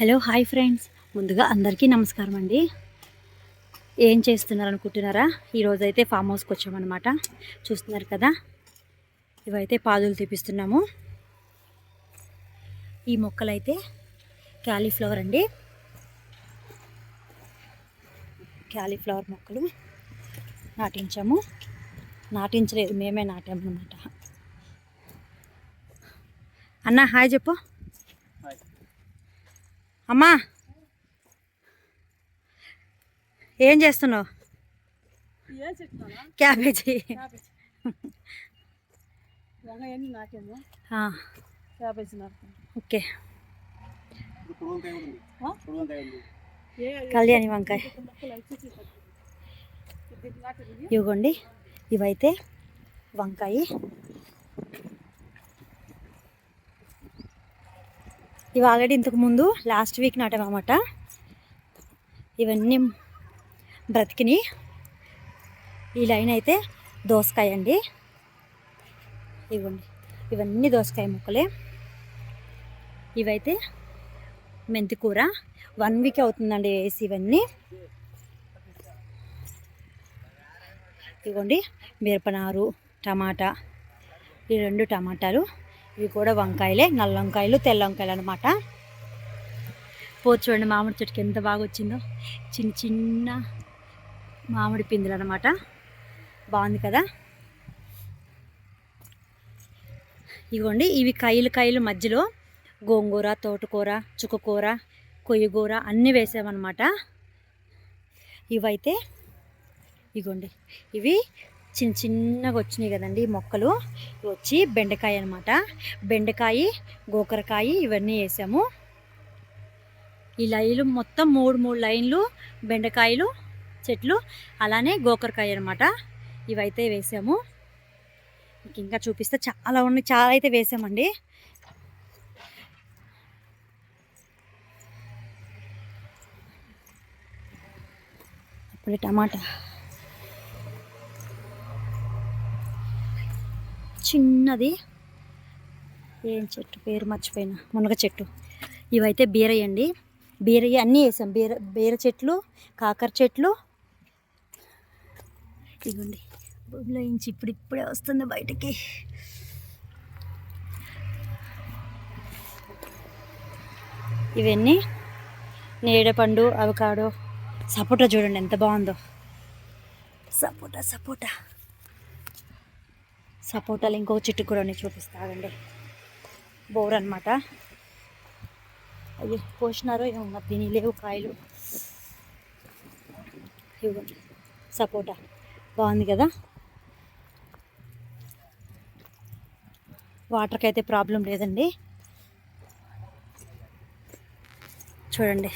Hello hi friends. ముందుగా అందరికీ నమస్కారం అండి. ఏం చేస్తున్నారు అనుకుంటున్నారా ఈరోజు అయితే ఫామ్ హౌస్కి వచ్చామన్నమాట. చూస్తున్నారు కదా? ఇవైతే పాదులు తీపిస్తున్నాము. ఈ మొక్కలైతే క్యాలీఫ్లవర్ అండి. క్యాలీఫ్లవర్ మొక్కలు నాటించాము. నాటించలేదు మేమే నాటామన్నమాట. అన్న హాయ్ చెప్పు. అమ్మా ఏం చేస్తున్నావు క్యాబేజీ ఓకే కళ్యాణి వంకాయ. ఇవ్వండి ఇవైతే వంకాయ ఇవి ఆల్రెడీ ఇంతకు ముందు లాస్ట్ వీక్ నాటామన్నమాట ఇవన్నీ బ్రతికిని. ఈ లైన్ అయితే దోసకాయ అండి. ఇవ్వండి. ఇవన్నీ దోసకాయ ముక్కలే. ఇవైతే మెంతి కూర. వన్ వీక్ అవుతుందండి వేసి ఇవన్నీ. ఇవ్వండి. మిరపనారు టమాటా. ఈ రెండు టమాటాలు. ఇవి కూడా వంకాయలే నల్ల వంకాయలు తెల్ల వంకాయలు అనమాట పోతు చూడండి మామిడి చెట్టుకి ఎంత బాగా వచ్చిందో. చిన్న చిన్న మామిడి పిందులు అనమాట బాగుంది కదా? ఇవ్వండి ఇవి కాయలు కాయలు మధ్యలో గోంగూర తోటకూర చుక్కకూర కొయ్యగూర అన్నీ వేసామన్నమాట. ఇవైతే ఇగోండి ఇవి చిన్న చిన్నగా వచ్చినాయి కదండి మొక్కలు. వచ్చి బెండకాయ అనమాట బెండకాయ గోకరకాయ ఇవన్నీ వేసాము. ఈ లైన్లు మొత్తం మూడు మూడు లైన్లు బెండకాయలు చెట్లు అలానే గోకరకాయ అనమాట ఇవైతే వేసాము. మీకు ఇంకా చూపిస్తే చాలా ఉన్నాయి. చాలా అయితే వేసామండి. ఇప్పుడు టమాటా. చిన్నది. ఏం చెట్టు పేరు మర్చిపోయినా. మునగ చెట్టు. ఇవైతే బీరయ్యండి బీరయ్య అన్నీ వేసాం. బీర బీర చెట్లు కాకర చెట్లు. ఇవ్వండి భూమిలో ఇంచి ఇప్పుడు ఇప్పుడే వస్తుంది బయటికి. ఇవన్నీ నేడపండు అవకాడో. సపోటా చూడండి ఎంత బాగుందో. సపోటా సపోటా. సపోటాలు ఇంకో చెట్టు కూడా ఉన్నాయి చూపిస్తాగండి బోర్ అనమాట అయ్యి పోసినారో ఏమన్నా మరి దీని లేవు కాయలు. ఇవ్వండి సపోటా. బాగుంది కదా? వాటర్కి అయితే ప్రాబ్లం లేదండి. చూడండి.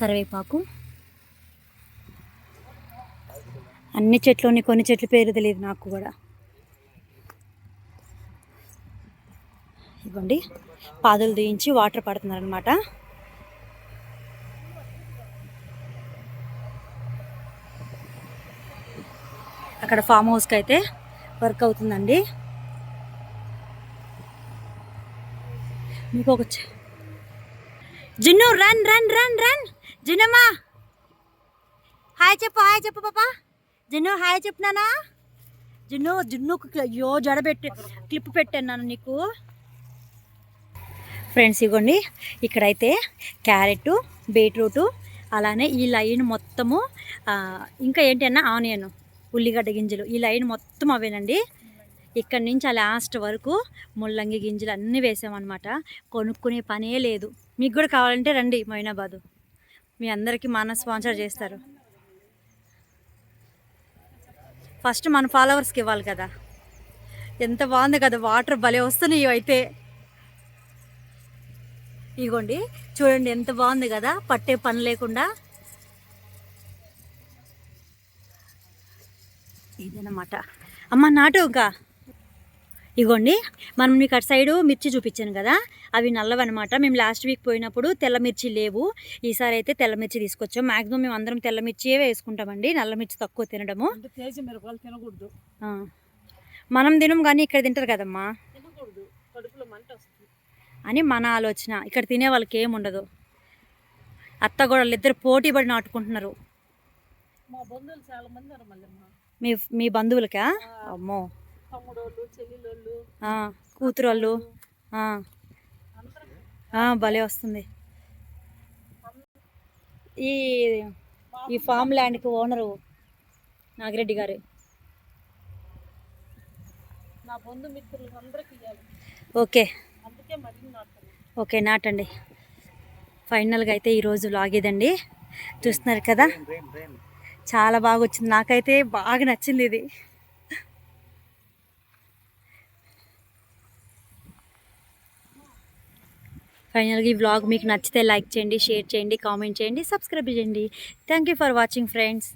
కరివేపాకు. అన్ని చెట్లు కొన్ని చెట్లు పేరు తెలియదు నాకు కూడా. ఇవ్వండి. పాదులు తీయించి వాటర్ పడుతున్నారనమాట అక్కడ ఫామ్ హౌస్కి అయితే వర్క్ అవుతుందండి. మీకు ఒక చె- Jinnu run run run run! జిన్నమ్మా hi చెప్పు హాయ్ చెప్పు పాపా. జిన్ను హాయ్ చెప్పినానా జిన్ను జున్నుకు అయ్యో జడ పెట్టి క్లిప్ పెట్టాను నీకు. ఫ్రెండ్స్ ఇవ్వండి ఇక్కడైతే క్యారెట్ బీట్రూటు అలానే ఈ లైన్ మొత్తము ఇంకా ఏంటి అన్న ఆనియన్ ఉల్లిగడ్డ గింజలు ఈ లైన్ మొత్తం అవేనండి. ఇక్కడి నుంచి ఆ లాస్ట్ వరకు ముల్లంగి గింజలు అన్నీ వేసామన్నమాట. కొనుక్కునే పనే లేదు. మీకు కూడా కావాలంటే రండి మొయినాబాదు మీ అందరికీ మన స్పాన్సర్ చేస్తారు. ఫస్ట్ మన ఫాలోవర్స్కి ఇవ్వాలి కదా. ఎంత బాగుంది కదా వాటర్ భలే వస్తున్నాయి అయితే. ఇగోండి చూడండి ఎంత బాగుంది కదా పట్టే పని లేకుండా. ఇదనమాట అమ్మ నాటు ఇంకా. ఇగోండి మనం మీకు అటు సైడు మిర్చి చూపించాను కదా అవి నల్లవన్నమాట. మేము లాస్ట్ వీక్ పోయినప్పుడు తెల్ల మిర్చి లేవు. ఈసారి అయితే తెల్ల మిర్చి తీసుకొచ్చాం. మాక్సిమం మేము అందరం తెల్ల మిర్చియే వేసుకుంటామండి నల్ల మిర్చి తక్కువ తినడము. తినకూడదు. మనం తినం కానీ ఇక్కడ తింటారు కదమ్మా. అని మన ఆలోచన. ఇక్కడ తినే వాళ్ళకి ఏం ఉండదు. అత్త కూడా ఇద్దరు పోటీ పడి నాటుకుంటున్నారు. మా మీ బంధువులకా? అమ్మో. కూతురోళ్ళు ఆ, అందరం ఆ, భలే వస్తుంది. ఈ ఈ ఫామ్ ల్యాండ్కి ఓనరు నాగిరెడ్డి గారు. నా ఓకే. ఓకే నాటండి. ఫైనల్గా అయితే ఈరోజు లాగేదండి చూస్తున్నారు కదా? చాలా బాగా వచ్చింది. నాకైతే బాగా నచ్చింది ఇది. ఫైనల్గా ఈ వ్లాగ్ మీకు నచ్చితే లైక్ చేయండి షేర్ చేయండి కామెంట్ చేయండి సబ్స్క్రైబ్ చేయండి. Thank you for watching friends.